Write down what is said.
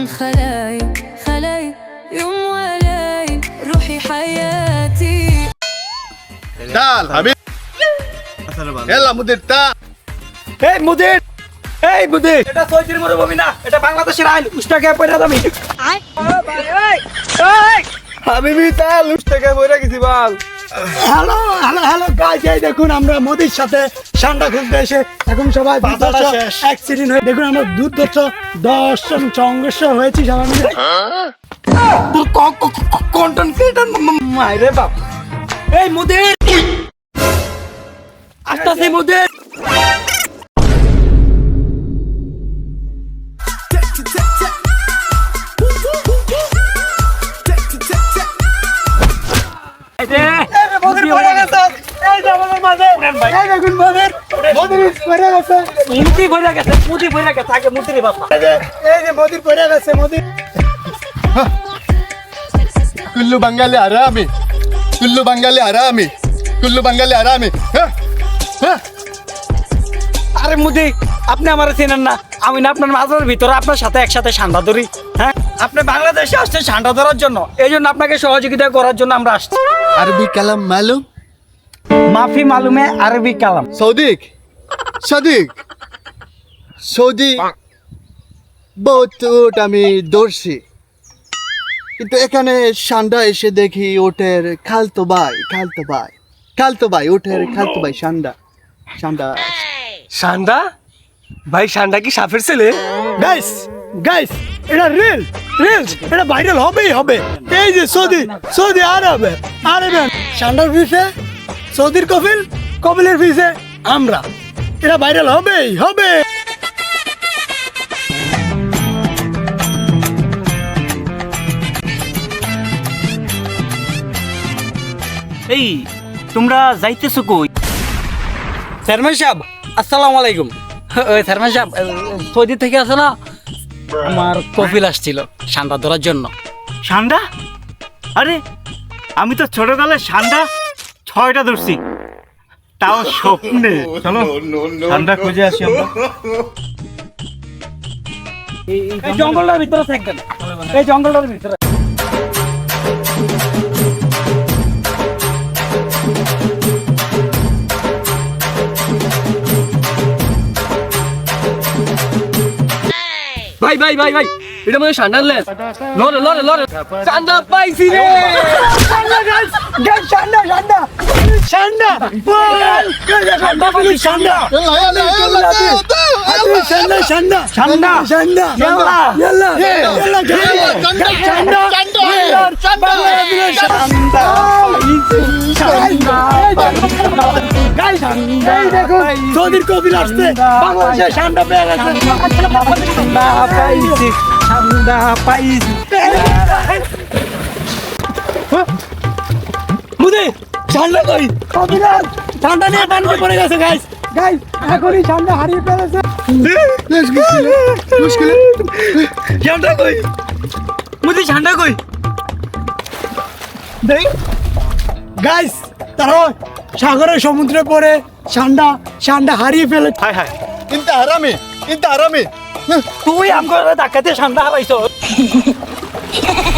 خلاي خلاي يوم ولاي روحي حياتي تعال حبيبي يلا مدير تعال এই মুদির এই মুদির এটা সৌদির মরুভূমি না এটা বাংলাদেশের আইন উষ্টাকে পয়রা দামি হাবিবি তাল উষ্টাকে পয়রা গেছি বাল হ্যালো হ্যালো হ্যালো গাইজ এই দেখুন আমরা মোদির সাথে সান্ডা খুলতে এসে এখন সবাই অ্যাক্সিডেন্ট হয়ে দেখুন আমরা দুর্দর্শ দশজন সংঘর্ষ হয়েছি সবাই মিলে কন্টেন্ট ক্রিয়েটর মাইরে বাপ। এই মুদির! আস্তে মুদির! কুল্লু বাঙালি আরামি কুল্লু বাঙালি আরামি কুল্লু বাঙালি আরামি হ্যাঁ হ্যাঁ। আরে মুদি আপনি আমার চেনেন না। আমি না আপনার মাঝের ভিতরে আপনার সাথে একসাথে সান্ডা ধরি। হ্যাঁ আপনি বাংলাদেশে আসছেন সান্ডা ধরার জন্য। এই জন্য আপনাকে সহযোগিতা করার জন্য আমরা আসছি। আরবি কালাম মালুম। মাফি মালুমে আরবি কালাম। সৌদিক? সদিক? সৌদি বহুত আমি দৌড়ছি কিন্তু এখানে সান্ডা এসে দেখি ওটের খালতো ভাই খালতো ভাই খালতো ভাই ওটের খালতো ভাই সান্ডা। সান্ডা সান্ডা? ভাই সান্ডা কি সাফের ছেলে? গাইস গাইস এটা রিল রিল এটা ভাইরাল হবেই হবে। এই যে সৌদি সৌদি আরবে আরবে সান্ডার ফিসে সৌদির কফিল কফিলের ফিসে আমরা। এটা ভাইরাল হবেই হবে এই তোমরা যাইতেছো কই? চেয়ারম্যান সাহেব আসসালামু আলাইকুম। ওই চেয়ারম্যান সাহেব সৌদি থেকে আছে না? আমার কপিল আসছিল সান্ডা ধরার জন্য। ঠান্ডা আরে আমি তো ছোটকালে ঠান্ডা ছয়টা ধরছি। তাও স্বপ্নে। চলো ঠান্ডা খুঁজে আসি আমরা। এই জঙ্গলটার ভিতরে থাকবেন এই জঙ্গলটার ভিতরে। ভাই ভাই ভাই ভাই। এটা মনে সান্ডার লেস লরে লরে লরে চান্দা পাইছি রে। গাইস ঠান্ডা ঠান্ডা ঠান্ডা ঠান্ডা বলি ঠান্ডা ঠান্ডা ঠান্ডা ঠান্ডা ঠান্ডা ইয়াল্লা। ইয়াল্লা ইয়াল্লা গাইস এই দেখো সৌদির কবির আসছে। বাংলাদেশে ঠান্ডা পেয়ে গেছে। পাইছি। ঠান্ডা পাইছি মুদে ঠান্ডা কই? অভিনাশ ঠান্ডা নিয়ে পানি পড়ে গেছে গাইস গাইস এখনই ঠান্ডা হারিয়ে ফেলেছে। ঠান্ডা কই? মুদে ঠান্ডা কই? দেখ গাইস তারা সাগরের সমুদ্রে পড়ে ঠান্ডা ঠান্ডা হারিয়ে ফেলে হায় হায়। কিন্তু আরামে কিন্তু আরামে তুই আমগো ধাক্কাতে ঠান্ডা হারাইছ